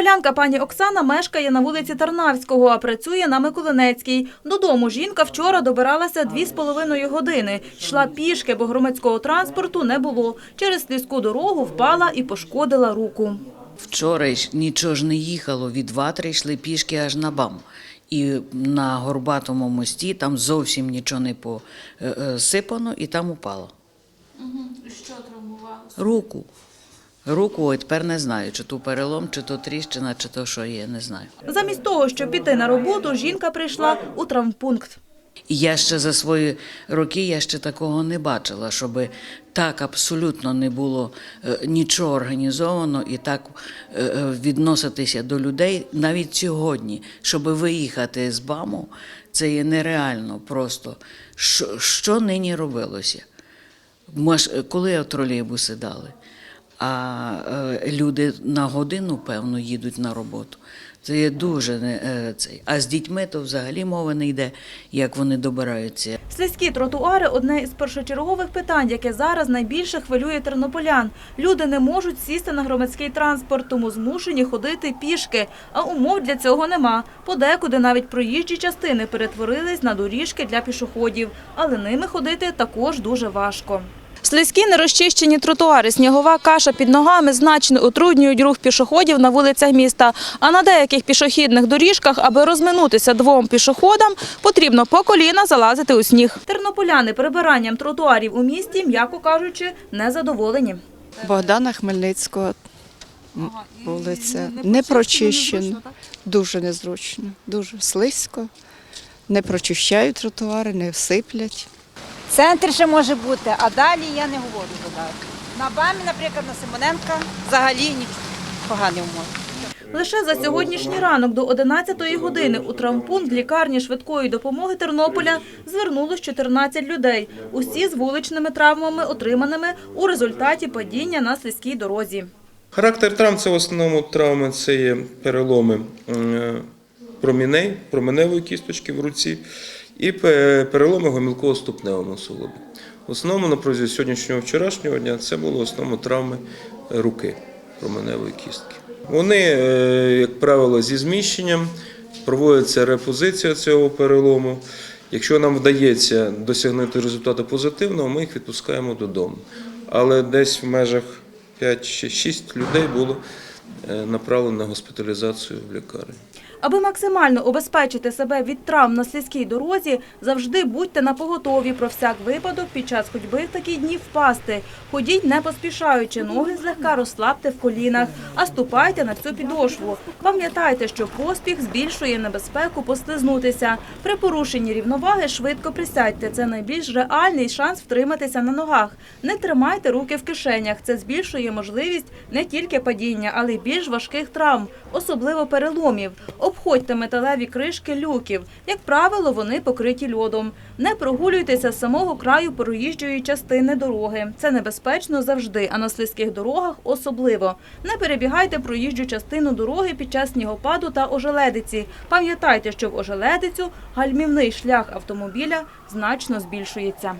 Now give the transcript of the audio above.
Тернополянка пані Оксана мешкає на вулиці Тарнавського, а працює на Миколинецькій. Додому жінка вчора добиралася дві з половиною години. Йшла пішки, бо громадського транспорту не було. Через слізьку дорогу впала і пошкодила руку. Вчора ж нічого ж не їхало, від ватри йшли пішки аж на бам. І на горбатому мості там зовсім нічого не посипано, і там упало. Що травмувалося? Руку. Руку, ой, тепер не знаю, чи то перелом, чи то тріщина, чи то що є, не знаю. Замість того, щоб піти на роботу, жінка прийшла у травмпункт. Я ще за свої роки я ще такого не бачила, щоб так абсолютно не було е, нічого організовано і так е, е, відноситися до людей навіть сьогодні, щоб виїхати з БАМу, це є нереально просто. Що, що нині робилося? Коли тролейбуси дали? А е, люди на годину, певно, їдуть на роботу. Це є дуже не е, цей. А з дітьми то взагалі мови не йде, як вони добираються. Слизькі тротуари – одне із першочергових питань, яке зараз найбільше хвилює тернополян. Люди не можуть сісти на громадський транспорт, тому змушені ходити пішки. А умов для цього нема. Подекуди навіть проїжджі частини перетворились на доріжки для пішоходів. Але ними ходити також дуже важко. Слизькі нерозчищені тротуари, снігова каша під ногами значно утруднюють рух пішоходів на вулицях міста. А на деяких пішохідних доріжках, аби розминутися двом пішоходам, потрібно по коліна залазити у сніг. Тернополяни прибиранням тротуарів у місті, м'яко кажучи, незадоволені. Богдана Хмельницького вулиця. Не прочищено. Дуже незручно, дуже слизько. Не прочищають тротуари, не всиплять. Центр ще може бути, а далі я не говорю додати. На БАМі, наприклад, на Симоненка взагалі ні, погані умови. Лише за сьогоднішній ранок до 11-ї години у травмпункт лікарні швидкої допомоги Тернополя звернулось 14 людей. Усі з вуличними травмами, отриманими у результаті падіння на слизькій дорозі. Характер травм це в основному травми це є переломи е, проміней, променевої кісточки в руці і переломи гомілково-ступневому суглобі. В основному на протязі сьогоднішнього вчорашнього дня це були в основному травми руки променевої кістки. Вони, е, як правило, зі зміщенням проводиться репозиція цього перелому. Якщо нам вдається досягнути результату позитивного, ми їх відпускаємо додому. Але десь в межах 5-6 людей було направлено на госпіталізацію в лікарню. Аби максимально обезпечити себе від травм на слизькій дорозі, завжди будьте на поготові про всяк випадок під час ходьби в такі дні впасти. Ходіть не поспішаючи, ноги злегка розслабте в колінах, а ступайте на цю підошву. Пам'ятайте, що поспіх збільшує небезпеку послизнутися. При порушенні рівноваги швидко присядьте. Це найбільш реальний шанс втриматися на ногах. Не тримайте руки в кишенях. Це збільшує можливість не тільки падіння, але й більш важких травм, особливо переломів. Обходьте металеві кришки люків. Як правило, вони покриті льодом. Не прогулюйтеся з самого краю проїжджої частини дороги. Це небезпечно завжди, а на слизьких дорогах особливо. Не перебігайте проїжджу частину дороги під час снігопаду та ожеледиці. Пам'ятайте, що в ожеледицю гальмівний шлях автомобіля значно збільшується.